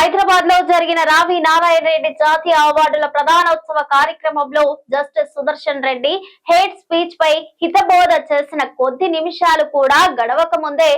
హైదరాబాద్లో జరిగిన రావి నారాయణ రెడ్డి జాతీయ అవార్డుల ప్రధానోత్సవ కార్యక్రమంలో justice Sudarshan Reddy hate speech పై హితబోధ చేసిన కొద్ది నిమిషాలు కూడా గడవక ముందే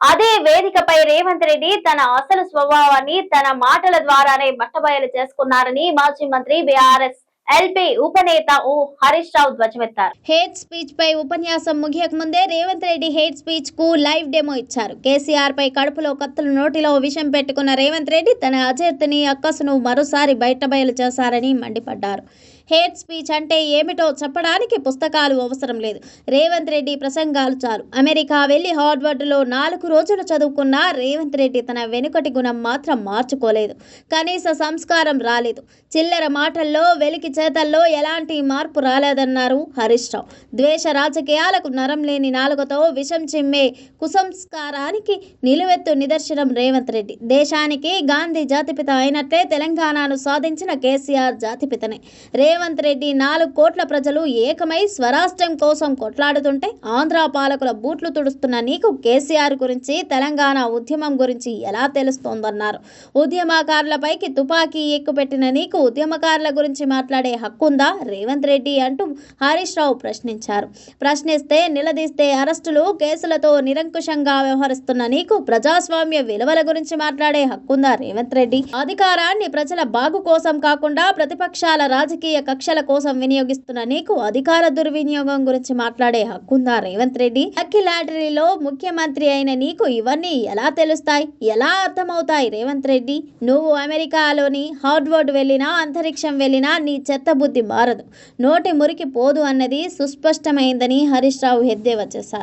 అదే వేదికపై రేవంత్ రెడ్డి తన అసలు స్వభావాన్ని తన మాటల ద్వారానే బట్టబయలు చేసుకున్నారని మాజీ మంత్రి బిఆర్ఎస్ ఎల్పీ ఉపనేత ఓ హరీష్ రావు ధ్వజమెత్తారు. హేట్ స్పీచ్ పై ఉపన్యాసం ముగియక ముందే రేవంత్ రెడ్డి హేట్ స్పీచ్కు లైవ్ డెమో ఇచ్చారు. కేసీఆర్ పై కడుపులో కత్తులు నోటిలో విషం పెట్టుకున్న రేవంత్ రెడ్డి తన అజేర్తిని అక్కసును మరోసారి బయటబయలు చేశారని మండిపడ్డారు. హేట్ స్పీచ్ అంటే ఏమిటో చెప్పడానికి పుస్తకాలు అవసరం లేదు. రేవంత్ రెడ్డి ప్రసంగాలు చాలు. అమెరికా వెళ్ళి హార్వర్డ్లో నాలుగు రోజులు చదువుకున్న రేవంత్ రెడ్డి తన వెనుకటి గుణం మాత్రం మార్చుకోలేదు. కనీస సంస్కారం రాలేదు. చిల్లర మాటల్లో వెలికి చేతల్లో ఎలాంటి మార్పు రాలేదన్నారు హరీష్ రావు ద్వేష రాజకీయాలకు నరం లేని నాలుగుతో విషం చిమ్మే కుసంస్కారానికి నిలువెత్తు నిదర్శనం రేవంత్ రెడ్డి. దేశానికి గాంధీ జాతిపిత అయినట్లే తెలంగాణను సాధించిన కేసీఆర్ జాతిపితనే. రేవంత్ రెడ్డి నాలుగు కోట్ల ప్రజలు ఏకమై స్వరాష్ట్రం కోసం కొట్లాడుతుంటే ఆంధ్ర పాలకుల బూట్లు తుడుస్తున్న నీకు కేసీఆర్ గురించి తెలంగాణ ఉద్యమం గురించి ఎలా తెలుస్తోందన్నారు? ఉద్యమకారులపైకి తుపాకీ ఎక్కుపెట్టిన నీకు ఉద్యమకారుల గురించి మాట్లాడే హక్కుందా రేవంత్ రెడ్డి అంటూ హరీష్ రావు ప్రశ్నించారు. ప్రశ్నిస్తే నిలదీస్తే అరెస్టులు కేసులతో నిరంకుశంగా వ్యవహరిస్తున్న నీకు ప్రజాస్వామ్య విలువల గురించి మాట్లాడే హక్కుందా రేవంత్ రెడ్డి? అధికారాన్ని ప్రజల బాగు కోసం కాకుండా ప్రతిపక్షాల రాజకీయ కక్షల కోసం వినియోగిస్తున్న నీకు అధికార దుర్వినియోగం గురించి మాట్లాడే హక్కుందా రేవంత్ రెడ్డి? లక్కీ లాటరీలో ముఖ్యమంత్రి అయిన నీకు ఇవన్నీ ఎలా తెలుస్తాయి? ఎలా అర్థమవుతాయి రేవంత్ రెడ్డి? నువ్వు అమెరికాలోని హార్డ్వర్డ్ వెళ్ళినా అంతరిక్షం వెళ్ళినా నీ చెత్త బుద్ధి మారదు. నోటి మురికి పోదు అన్నది సుస్పష్టమైందని హరీష్ రావు ఎద్దేవా చేశారు.